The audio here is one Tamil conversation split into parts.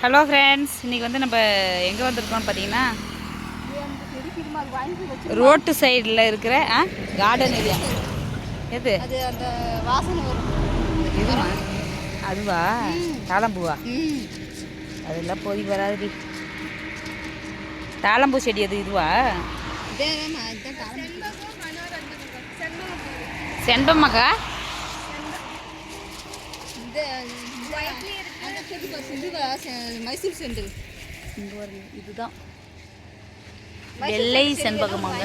ஹலோ ஃப்ரெண்ட்ஸ் இன்றைக்கி வந்து நம்ம எங்கே வந்திருக்கோம்னு பார்த்தீங்கன்னா ரோட்டு சைடில் இருக்கிற ஆ கார்டன் ஏரியா எது? அது அந்த வாசனை வரும். இதுமா அதுவா? தாளம்பூவா? அதெல்லாம் போய் வராதுடி. தாளம்பூ செடி அது இதுவா? செண்பம்மாக்கா மைசூர் செண்டு இங்கே வருங்க இதுதான். வெள்ளை செண்பகமாங்க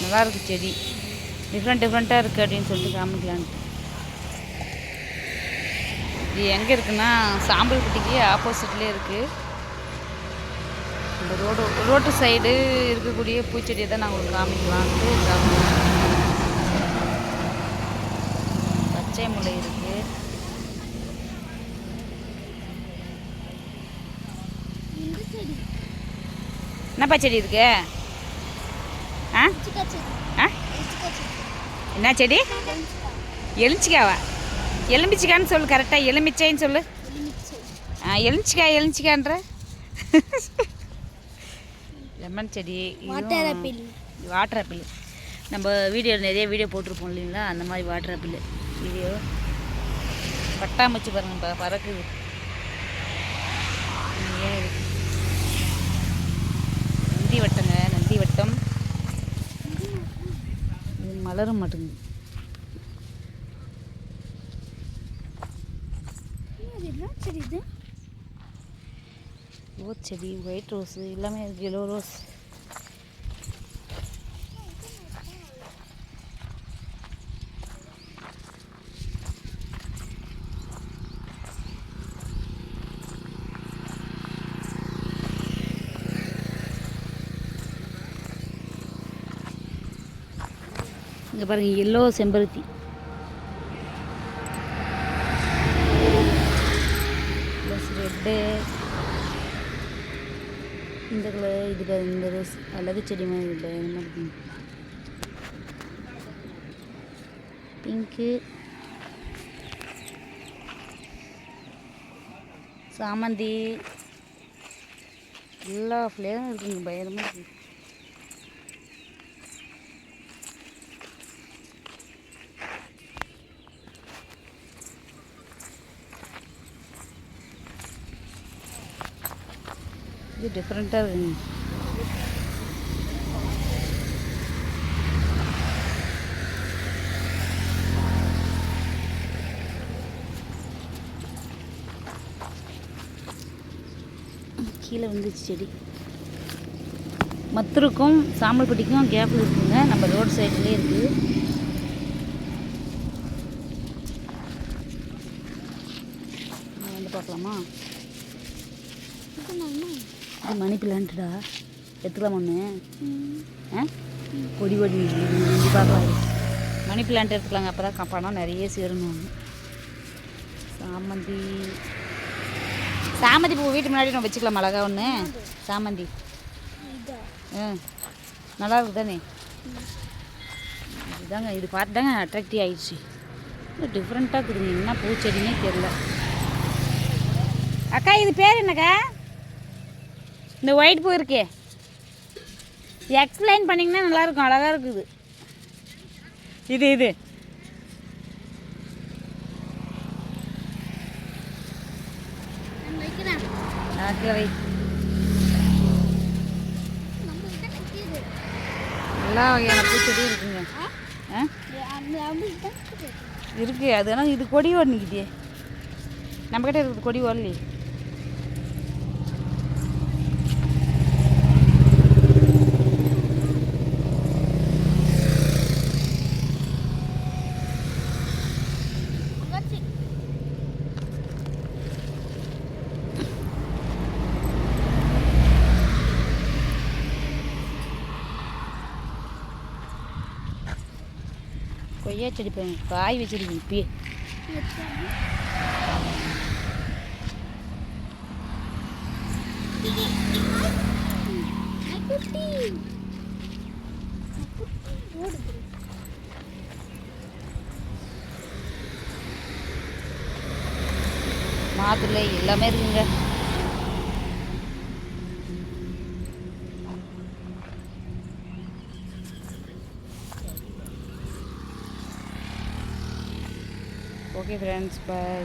நல்லா இருக்கு செடி. டிஃப்ரெண்ட் டிஃப்ரெண்ட்டாக இருக்குது அப்படின்னு சொல்லிட்டு காமிக்கலான்ட்டு இது எங்கே இருக்குன்னா சாம்பல்பட்டிக்கு ஆப்போசிட்லேயே இருக்குது இந்த ரோடு ரோட்டு சைடு இருக்கக்கூடிய பூச்செடியை தான் நான் உங்களுக்கு காமிக்கலான்ட்டு பச்சை முல்லை இருக்குது என்னப்பா செடி இருக்கு? ஆ? ஆ? என்ன செடி? எலுமிச்சிக்காவா? எலுமிச்சிக்கான்னு சொல்லு கரெக்டாக எலுமிச்சைன்னு சொல்லு. ஆ எலுமிச்சிக்காய் எலுமிச்சிக்கான்ற. லெமன் செடி Water apple. வாட்டர் ஆப்பிள் நம்ம வீடியோ நிறைய வீடியோ போட்டிருப்போம் இல்லைங்களா? அந்த மாதிரி வாட்டர் ஆப்பிள் வீடியோ. பட்டாம்பூச்சி பாருங்க பறக்குது. இங்கேயே இருக்கு. நந்தி வட்டங்க நந்தி வட்டம். இது மலர மாட்டேங்குது ரோஸ் செடி ஒயிட் ரோஸ் எல்லாமே இருக்கு எல்லோ ரோஸ். இங்கே பாருங்கள் எல்லோ செம்பருத்தி. ப்ளஸ் ரெட்டு இந்த கலர் இது இந்த ரோஸ் அழகு செடி மாதிரி இல்லை இந்த மாதிரி பிங்க்கு சாமந்தி. எல்லா ஃப்ளேவரும் இருக்குங்க பயங்கரமாக இருக்குது இது டிஃப்ரெண்ட்டாக இருக்குங்க கீழே வந்துச்சு செடி. மத்தருக்கும் சாம்பல்பட்டிக்கும் கேப்பில் இருக்குங்க. நம்ம ரோட் சைட்லேயே இருக்குது வந்து பார்க்கலாமா? இது மணி பிளான்ட்டா எடுத்துக்கலாம் ஒன்று ஆ? கொடி கொடி பார்க்கலாம். மணி பிளான்ட் எடுத்துக்கலாங்க. அப்போ தான் பணம் நிறைய சேரணும் சாமந்தி. சாமந்தி பூ வீட்டு முன்னாடி நம்ம வச்சுக்கலாம் அழகா ஒன்று சாமந்தி. ஆ. நல்லா இருக்கு தானே இதுதாங்க இது பார்த்து தாங்க அட்ராக்டிவ் ஆயிடுச்சு டிஃப்ரெண்ட்டாக இருக்குதுங்க என்ன பூச்செடினே தெரில அக்கா இது பேர் என்னக்கா? இந்த ஒயிட் பூ இருக்கே. எக்ஸ்பிளைன் பண்ணிங்கன்னா நல்லாயிருக்கும் அழகாக இருக்குது. இது இது. எல்லா வகையான பூச்செடியும் இருக்குங்க. ஆ? இருக்கு அது ஆனால் இது கொடி ஓடனிக்குதே நம்மக்கிட்ட இருக்குது கொடி ஓடலையே. கொய்யா செடி காய் வச்சிருக்கு இப்பயே. மாதுளை எல்லாமே இருக்குங்க. Okay friends bye